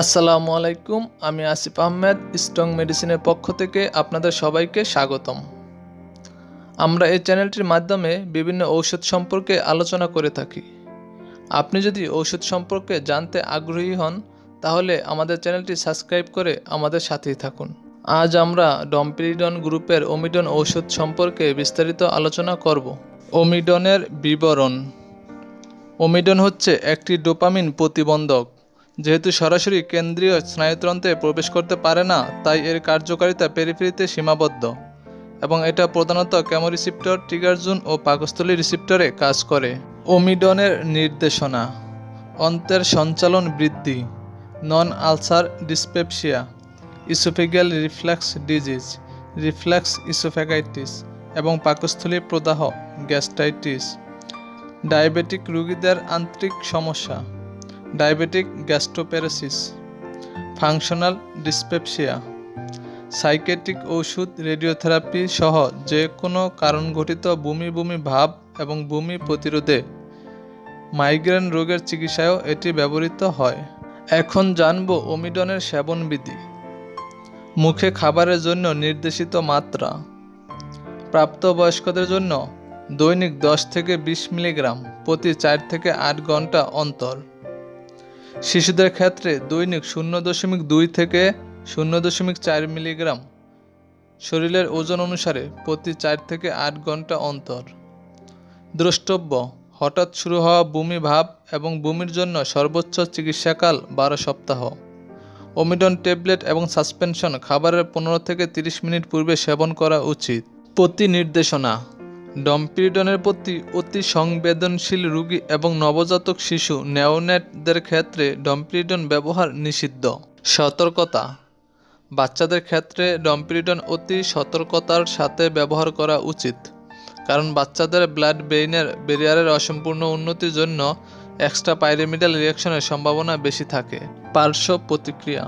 আসসালামু আলাইকুম, আমি আসিফ আহমেদ, স্ট্রং মেডিসিনের পক্ষ থেকে আপনাদের সবাইকে স্বাগতম। আমরা এই চ্যানেলটির মাধ্যমে বিভিন্ন ঔষধ সম্পর্কে আলোচনা করে থাকি। আপনি যদি ঔষধ সম্পর্কে জানতে আগ্রহী হন, তাহলে আমাদের চ্যানেলটি সাবস্ক্রাইব করে আমাদের সাথেই থাকুন। আজ আমরা ডম্পিরিডন গ্রুপের ওমিডন ঔষধ সম্পর্কে বিস্তারিত আলোচনা করব। ওমিডনের বিবরণ। ওমিডন হচ্ছে একটি ডোপামিন প্রতিবন্ধক। যেহেতু সরাসরি কেন্দ্রীয় স্নায়ুতন্ত্রে প্রবেশ করতে পারে না, তাই এর কার্যকারিতা পেরিফেরিতে সীমাবদ্ধ এবং এটা প্রধানত ক্যামোরিসিপ্টর ট্রিগার জোন ও পাকস্থলী রিসিপ্টরে কাজ করে। ওমিডনের নির্দেশনা, অন্তের সঞ্চালন বৃদ্ধি non ulcer dyspepsia oesophageal reflux disease, reflux oesophagitis এবং পাকস্থলী প্রদাহ গ্যাস্ট্রাইটিস ডায়াবেটিক রোগীদের আন্তরিক সমস্যা diabetic gastroparesis functional dyspepsia psychiatric ওষুধ, রেডিওথেরাপি সহ যে কোনো কারণ ঘটিত বমি বমি ভাব এবং বমি প্রতিরোধে মাইগ্রেন রোগের চিকিৎসায়ও এটি ব্যবহৃত হয়। এখন জানব ওমিডনের সেবনবিধি। মুখে খাবারের জন্য নির্দেশিত মাত্রা। প্রাপ্তবয়স্কদের জন্য দৈনিক দশ থেকে বিশ মিলিগ্রাম প্রতি চার থেকে আট ঘণ্টা অন্তর। শিশুদের ক্ষেত্রে দৈনিক শূন্য দশমিক দুই থেকে শূন্য দশমিক চার মিলিগ্রাম। শরীরের ওজন অনুসারে প্রতি চার থেকে আট ঘণ্টা অন্তর। দ্রষ্টব্য, হঠাৎ শুরু হওয়া বমি ভাব এবং বমির জন্য সর্বোচ্চ চিকিৎসাকাল বারো সপ্তাহ। ওমিডন ট্যাবলেট এবং সাসপেনশন খাবারের পনেরো থেকে তিরিশ মিনিট পূর্বে সেবন করা উচিত। প্রতি নির্দেশনা ডম্পিরিডনের প্রতি অতি সংবেদনশীল রোগী এবং নবজাতক শিশু নেওনেটদের ক্ষেত্রে ডম্পিরিডন ব্যবহার নিষিদ্ধ। সতর্কতা। বাচ্চাদের ক্ষেত্রে ডম্পিরিডন অতি সতর্কতার সাথে ব্যবহার করা উচিত, কারণ বাচ্চাদের ব্লাড ব্রেইনের ব্যারিয়ারের অসম্পূর্ণ উন্নতির জন্য এক্সট্রা পাইরেমিডাল রিয়াকশনের সম্ভাবনা বেশি থাকে। পার্শ্ব প্রতিক্রিয়া।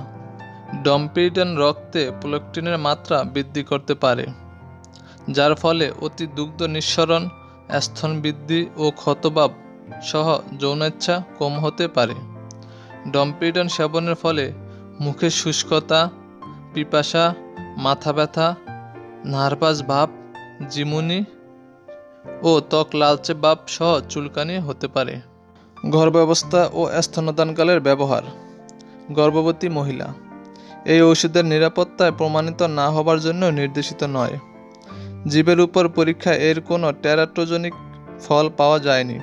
ডম্পিরিডন রক্তে প্লোকটিনের মাত্রা বৃদ্ধি করতে পারে। যার ফলে অতি দুগ্ধ নিঃসরণ স্তন বৃদ্ধি ও ক্ষতবাব সহ যৌনেচ্ছা কম হতে পারে। ডম্পিডন সেবনের ফলে মুখে শুষ্কতা, পিপাসা, মাথা ব্যথা, নার্ভাস ভাব, জিমুনি ও ত্বক লালচে ভাব সহ চুলকানি হতে পারে। গর্ভাবস্থা ও স্তনদানকালের ব্যবহার। গর্ভবতী মহিলা। এই ওষুধের নিরাপত্তায় প্রমাণিত না হবার জন্য নির্দেশিত নয়। জীবের উপর পরীক্ষা এর কোনো টেরাটোজনিক ফল পাওয়া যায়নি।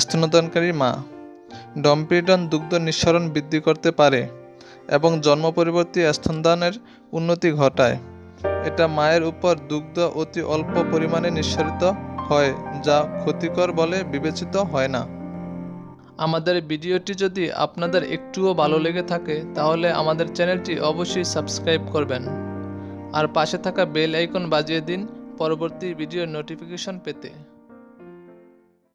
স্তনদানকারী মা, ডম্পিডন দুগ্ধ নিঃসরণ বৃদ্ধি করতে পারে এবং জন্ম পরিবর্তী স্তনদানের উন্নতি ঘটায়। এটা মায়ের উপর দুগ্ধ অতি অল্প পরিমাণে নিঃসরিত হয়, যা ক্ষতিকর বলে বিবেচিত হয় না। আমাদের ভিডিওটি যদি আপনাদের একটুও ভালো লেগে থাকে, তাহলে আমাদের চ্যানেলটি অবশ্যই সাবস্ক্রাইব করবেন। আর পাশে থাকা বেল আইকন বাজিয়ে দিন পরবর্তী ভিডিওর নোটিফিকেশন পেতে।